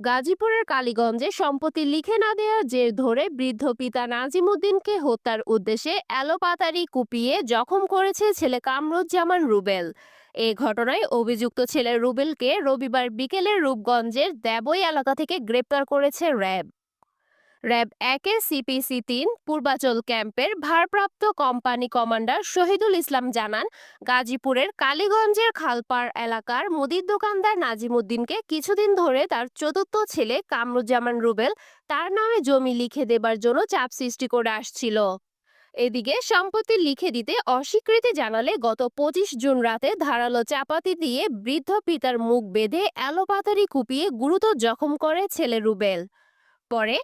গাজীপুরের কালীগঞ্জে সম্পত্তি লিখে না দেওয়ার জের ধরে বৃদ্ধ পিতা নাজিমুদ্দিনকে হত্যার উদ্দেশ্যে অ্যালোপাতারি কুপিয়ে জখম করেছে ছেলে কামরুজ্জামান রুবেল। এ ঘটনায় অভিযুক্ত ছেলে রুবেলকে রবিবার বিকেলে রূপগঞ্জের দেবই এলাকা থেকে গ্রেপ্তার করেছে র্যাব। র্যাব একের সিপিসি তিন, পূর্বাচল ক্যাম্পের ভারপ্রাপ্ত কোম্পানি কমান্ডার শহীদুল ইসলাম জানান, গাজীপুরের কালীগঞ্জের খালপাড় এলাকার মুদির দোকানদার নাজিমুদ্দিনকে কিছুদিন ধরে তার চতুর্থ ছেলে কামরুজ্জামান রুবেল তার নামে জমি লিখে দেবার জন্য চাপ সৃষ্টি করে আসছিল। এদিকে সম্পত্তি লিখে দিতে অস্বীকৃতি জানালে গত পঁচিশ জুন রাতে ধারালো চাপাতি দিয়ে বৃদ্ধ পিতার মুখ বেঁধে এলোপাতারি কুপিয়ে গুরুতর জখম করে ছেলে রুবেল। পরে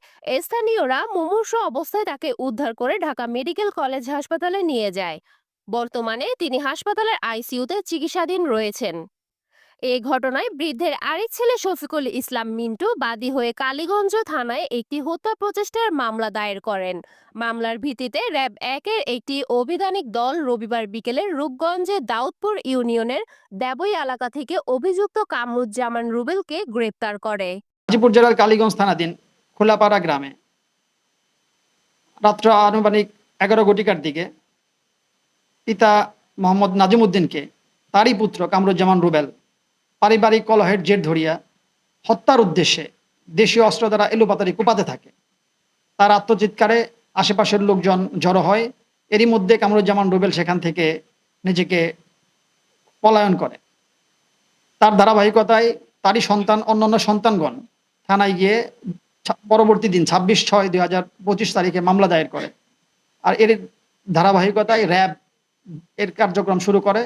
স্থানীয়রা মুমূর্ষ অবস্থায় তাকে উদ্ধার করে ঢাকা মেডিকেল কলেজ হাসপাতালে নিয়ে যায়। বর্তমানে তিনি হাসপাতালের আইসিইউতে চিকিৎসাধীন রয়েছেন। এ ঘটনায় বৃদ্ধের আরেক ছেলে শফিকুল ইসলাম মিন্টু বাদী হয়ে কালীগঞ্জ থানায় একটি হত্যা প্রচেষ্টার মামলা দায়ের করেন। মামলার ভিত্তিতে র্যাব একের একটি অভিধানিক দল রবিবার বিকেলে রূপগঞ্জে দাউদপুর ইউনিয়নের দেবই এলাকা থেকে অভিযুক্ত কামরুজ্জামান রুবেলকে গ্রেপ্তার করে। গাজীপুর জেলার কালীগঞ্জ থানাধীন খোলাপাড়া গ্রামে। রাত্র আনুমানিক এগারো ঘটিকার দিকে পিতা মোহাম্মদ নাজিমুদ্দিনকে, তারই পুত্র কামরুজ্জামান রুবেল, পারিবারিক কলহের জের ধরিয়া হত্যার উদ্দেশ্যে দেশীয় অস্ত্র দ্বারা এলোপাতারি কোপাতে থাকে। তার আত্মচিৎকারে আশেপাশের লোকজন জড়ো হয়। এরই মধ্যে কামরুজ্জামান রুবেল সেখান থেকে নিজেকে পলায়ন করে। তার ধারাবাহিকতায় তারই সন্তান, অন্যান্য সন্তানগণ থানায় গিয়ে পরবর্তী দিন, ছাব্বিশ ছয় দুই হাজার পঁচিশ তারিখে মামলা দায়ের করে। আর এর ধারাবাহিকতায় র্যাব এর কার্যক্রম শুরু করে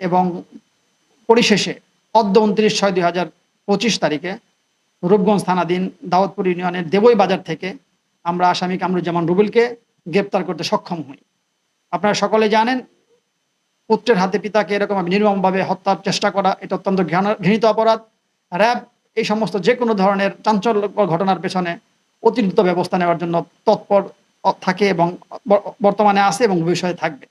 এবং পরিশেষে অদ্য উনত্রিশ ছয় দুই হাজার পঁচিশ তারিখে রূপগঞ্জ থানাধীন দাউদপুর ইউনিয়নের দেবই বাজার থেকে আমরা আসামি কামরুজ্জামান রুবেলকে গ্রেপ্তার করতে সক্ষম হই। আপনারা সকলে জানেন, পুত্রের হাতে পিতাকে এরকম নির্মমভাবে হত্যার চেষ্টা করা, এটা অত্যন্ত ঘৃণিত অপরাধ। র্যাব এই সমস্ত যে কোনো ধরনের চাঞ্চল্য ঘটনার পেছনে অতিরিক্ত ব্যবস্থা নেওয়ার জন্য তৎপর থাকে এবং বর্তমানে আছে এবং ভবিষ্যতে থাকবে।